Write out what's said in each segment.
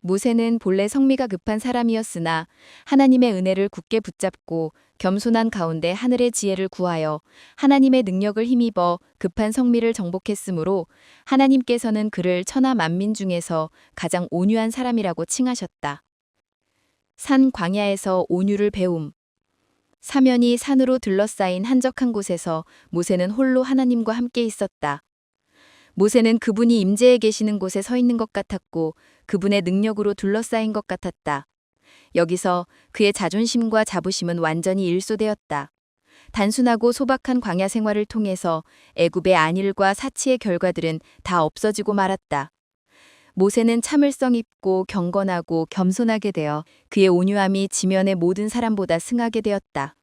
모세는 본래 성미가 급한 사람이었으나 하나님의 은혜를 굳게 붙잡고 겸손한 가운데 하늘의 지혜를 구하여 하나님의 능력을 힘입어 급한 성미를 정복했으므로 하나님께서는 그를 천하 만민 중에서 가장 온유한 사람이라고 칭하셨다. 산 광야에서 온유를 배움. 사면이 산으로 둘러싸인 한적한 곳에서 모세는 홀로 하나님과 함께 있었다. 모세는 그분이 임재해 계시는 곳에 서 있는 것 같았고 그분의 능력으로 둘러싸인 것 같았다. 여기서 그의 자존심과 자부심은 완전히 일소되었다. 단순하고 소박한 광야 생활을 통해서 애굽의 안일과 사치의 결과들은 다 없어지고 말았다. 모세는 참을성 있고 경건하고 겸손하게 되어 그의 온유함이 지면의 모든 사람보다 승하게 되었다.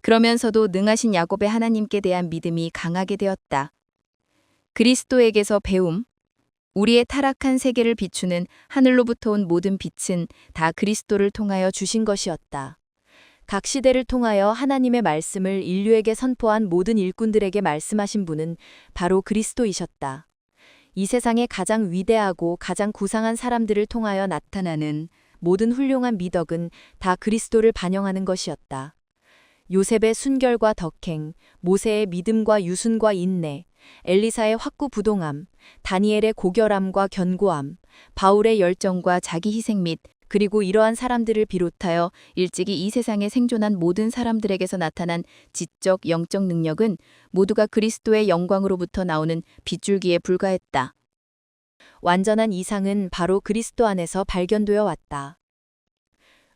그러면서도 능하신 야곱의 하나님께 대한 믿음이 강하게 되었다. 그리스도에게서 배움. 우리의 타락한 세계를 비추는 하늘로부터 온 모든 빛은 다 그리스도를 통하여 주신 것이었다. 각 시대를 통하여 하나님의 말씀을 인류에게 선포한 모든 일꾼들에게 말씀하신 분은 바로 그리스도이셨다. 이 세상의 가장 위대하고 가장 구상한 사람들을 통하여 나타나는 모든 훌륭한 미덕은 다 그리스도를 반영하는 것이었다. 요셉의 순결과 덕행, 모세의 믿음과 유순과 인내, 엘리사의 확고 부동함, 다니엘의 고결함과 견고함, 바울의 열정과 자기 희생 및 그리고 이러한 사람들을 비롯하여 일찍이 이 세상에 생존한 모든 사람들에게서 나타난 지적, 영적 능력은 모두가 그리스도의 영광으로부터 나오는 빗줄기에 불과했다. 완전한 이상은 바로 그리스도 안에서 발견되어 왔다.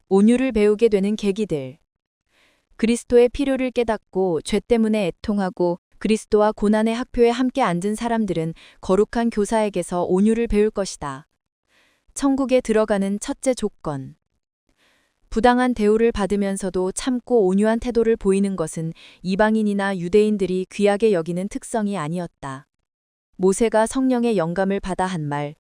온유를 배우게 되는 계기들. 그리스도의 필요를 깨닫고 죄 때문에 애통하고 그리스도와 고난의 학교에 함께 앉은 사람들은 거룩한 교사에게서 온유를 배울 것이다. 천국에 들어가는 첫째 조건. 부당한 대우를 받으면서도 참고 온유한 태도를 보이는 것은 이방인이나 유대인들이 귀하게 여기는 특성이 아니었다. 모세가 성령의 영감을 받아 한 말,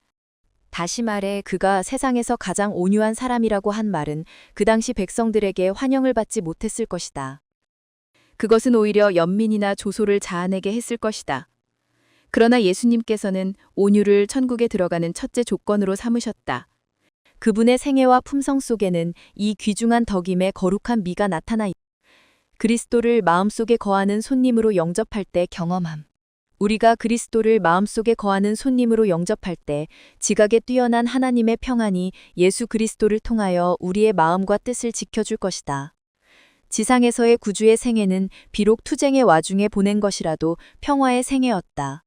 다시 말해 그가 세상에서 가장 온유한 사람이라고 한 말은 그 당시 백성들에게 환영을 받지 못했을 것이다. 그것은 오히려 연민이나 조소를 자아내게 했을 것이다. 그러나 예수님께서는 온유를 천국에 들어가는 첫째 조건으로 삼으셨다. 그분의 생애와 품성 속에는 이 귀중한 덕임의 거룩한 미가 나타나 있다. 그리스도를 마음속에 거하는 손님으로 영접할 때 경험함. 우리가 그리스도를 마음속에 거하는 손님으로 영접할 때 지각에 뛰어난 하나님의 평안이 예수 그리스도를 통하여 우리의 마음과 뜻을 지켜줄 것이다. 지상에서의 구주의 생애는 비록 투쟁의 와중에 보낸 것이라도 평화의 생애였다.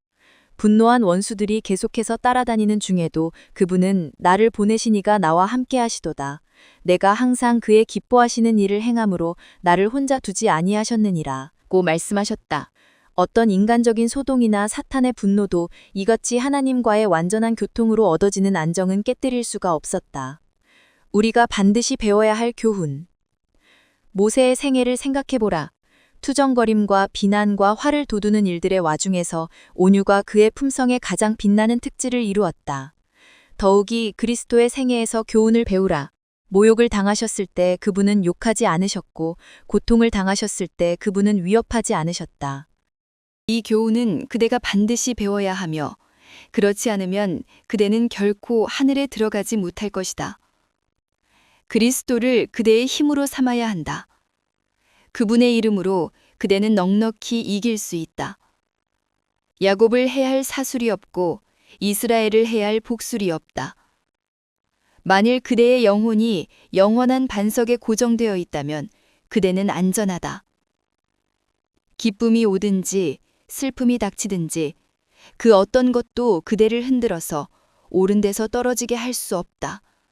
분노한 원수들이 계속해서 따라다니는 중에도 그분은 나를 보내시니가 나와 함께 하시도다. 내가 항상 그의 기뻐하시는 일을 행함으로 나를 혼자 두지 아니하셨느니라. 고 말씀하셨다. 어떤 인간적인 소동이나 사탄의 분노도 이같이 하나님과의 완전한 교통으로 얻어지는 안정은 깨뜨릴 수가 없었다. 우리가 반드시 배워야 할 교훈. 모세의 생애를 생각해보라. 투정거림과 비난과 화를 돋우는 일들의 와중에서 온유가 그의 품성의 가장 빛나는 특질을 이루었다. 더욱이 그리스도의 생애에서 교훈을 배우라. 모욕을 당하셨을 때 그분은 욕하지 않으셨고, 고통을 당하셨을 때 그분은 위협하지 않으셨다. 이 교훈은 그대가 반드시 배워야 하며, 그렇지 않으면 그대는 결코 하늘에 들어가지 못할 것이다. 그리스도를 그대의 힘으로 삼아야 한다. 그분의 이름으로 그대는 넉넉히 이길 수 있다. 야곱을 해할 사술이 없고 이스라엘을 해할 복술이 없다. 만일 그대의 영혼이 영원한 반석에 고정되어 있다면 그대는 안전하다. 기쁨이 오든지 슬픔이 닥치든지 그 어떤 것도 그대를 흔들어서 옳은 데서 떨어지게 할 수 없다.